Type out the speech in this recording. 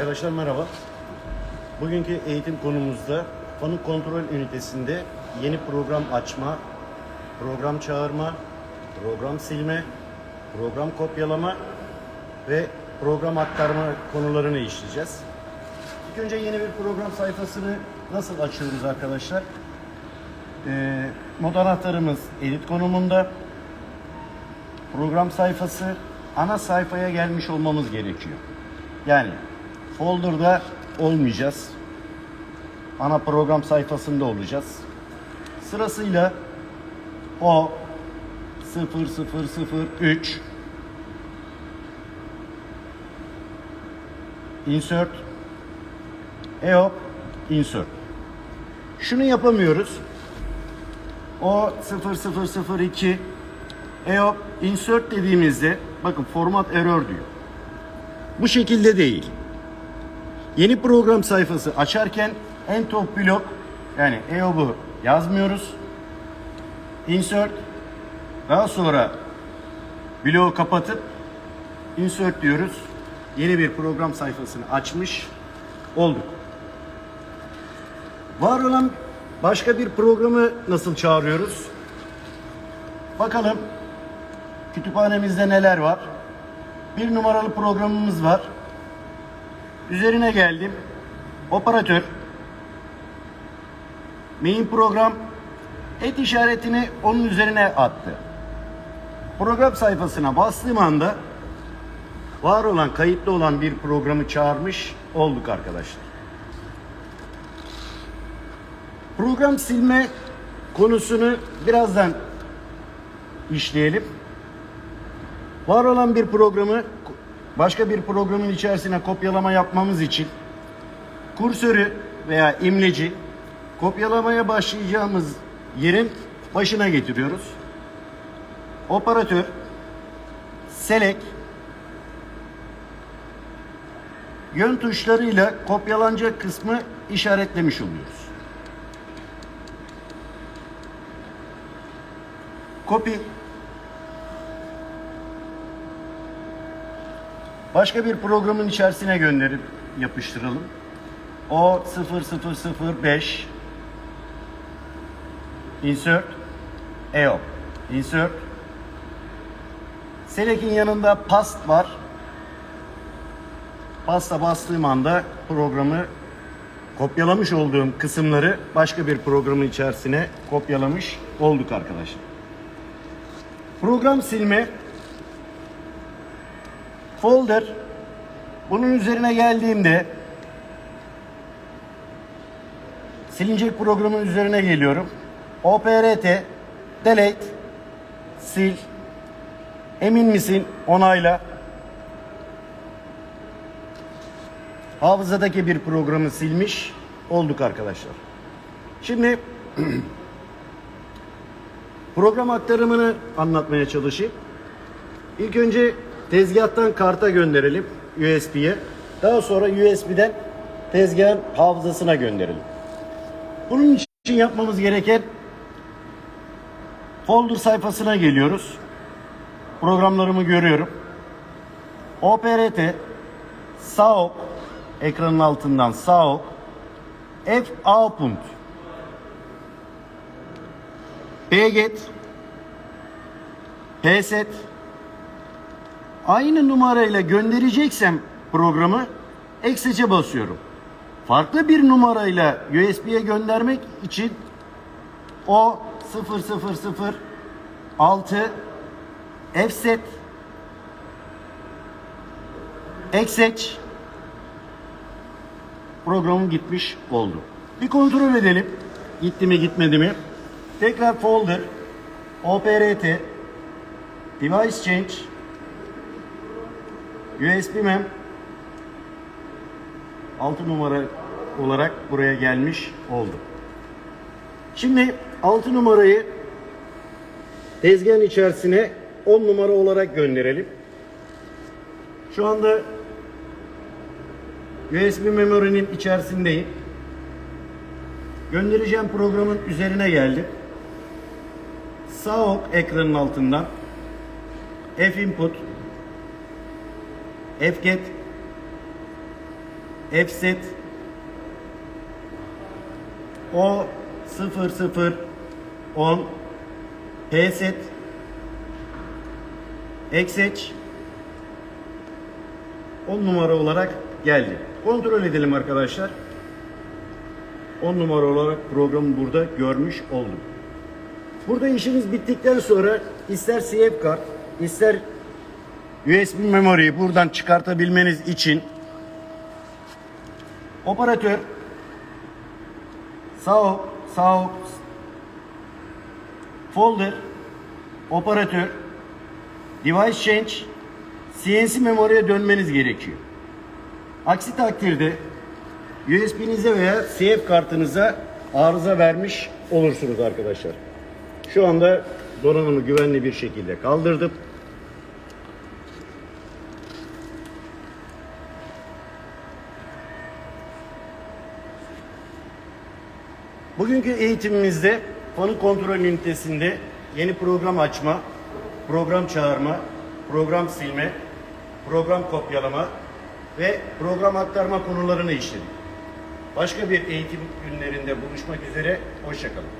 Arkadaşlar merhaba. Bugünkü eğitim konumuzda fanı kontrol ünitesinde yeni program açma, program çağırma, program silme, program kopyalama ve program aktarma konularını işleyeceğiz. İlk önce yeni bir program sayfasını nasıl açıyoruz arkadaşlar? Ee, mod anahtarımız edit konumunda. Program sayfası ana sayfaya gelmiş olmamız gerekiyor. Yani folder'da olmayacağız. Ana program sayfasında olacağız. Sırasıyla o 0003 insert EOP insert. Şunu yapamıyoruz. O 0002 EOP insert dediğimizde bakın format error diyor. Bu şekilde değil. Yeni program sayfası açarken en top blok yani EOB'u yazmıyoruz. Insert daha sonra bloğu kapatıp insert diyoruz. Yeni bir program sayfasını açmış olduk. Var olan başka bir programı nasıl çağırıyoruz? Bakalım kütüphanemizde neler var? Bir numaralı programımız var. Üzerine geldim. Operatör. Main program et işaretini onun üzerine attı. Program sayfasına bastığım anda var olan, kayıtlı olan bir programı çağırmış olduk arkadaşlar. Program silme konusunu birazdan işleyelim. Var olan bir programı başka bir programın içerisine kopyalama yapmamız için kursörü veya imleci kopyalamaya başlayacağımız yerin başına getiriyoruz. Operatör select yön tuşlarıyla kopyalanacak kısmı işaretlemiş oluyoruz. Copy Başka bir programın içerisine gönderip yapıştıralım. O 0005 Insert EO Insert Select'in yanında past var. Pasta bastığım anda programı kopyalamış olduğum kısımları başka bir programın içerisine kopyalamış olduk arkadaşlar. Program silme folder bunun üzerine geldiğimde silinecek programın üzerine geliyorum. OPRT delete sil emin misin onayla hafızadaki bir programı silmiş olduk arkadaşlar. Şimdi program aktarımını anlatmaya çalışayım. İlk önce tezgahtan karta gönderelim USB'ye. Daha sonra USB'den tezgahın hafızasına gönderelim. Bunun için yapmamız gereken folder sayfasına geliyoruz. Programlarımı görüyorum. OPRT sağ ok ekranın altından sağ ok F output pget pset aynı numarayla göndereceksem programı Exec'e basıyorum. Farklı bir numarayla USB'ye göndermek için o 0006 Fset Exec programım gitmiş oldu. Bir kontrol edelim. Gitti mi gitmedi mi? Tekrar folder OPRT Device Change USB mem 6 numara olarak buraya gelmiş oldu. Şimdi 6 numarayı tezgahın içerisine 10 numara olarak gönderelim. Şu anda USB memorinin içerisindeyim. Göndereceğim programın üzerine geldim. Sağ ok ekranın altından F input Fget Fset O 0010 Pset Ekseç 10 numara olarak geldi. Kontrol edelim arkadaşlar. 10 numara olarak programı burada görmüş oldum. Burada işimiz bittikten sonra ister CF kart, ister USB memoriyi buradan çıkartabilmeniz için operatör sağ sağ folder, operatör, device change, CNC memoriye dönmeniz gerekiyor. Aksi takdirde USB'nize veya CF kartınıza arıza vermiş olursunuz arkadaşlar. Şu anda donanımı güvenli bir şekilde kaldırdım. Bugünkü eğitimimizde fanı kontrol ünitesinde yeni program açma, program çağırma, program silme, program kopyalama ve program aktarma konularını işledik. Başka bir eğitim günlerinde buluşmak üzere, hoşçakalın.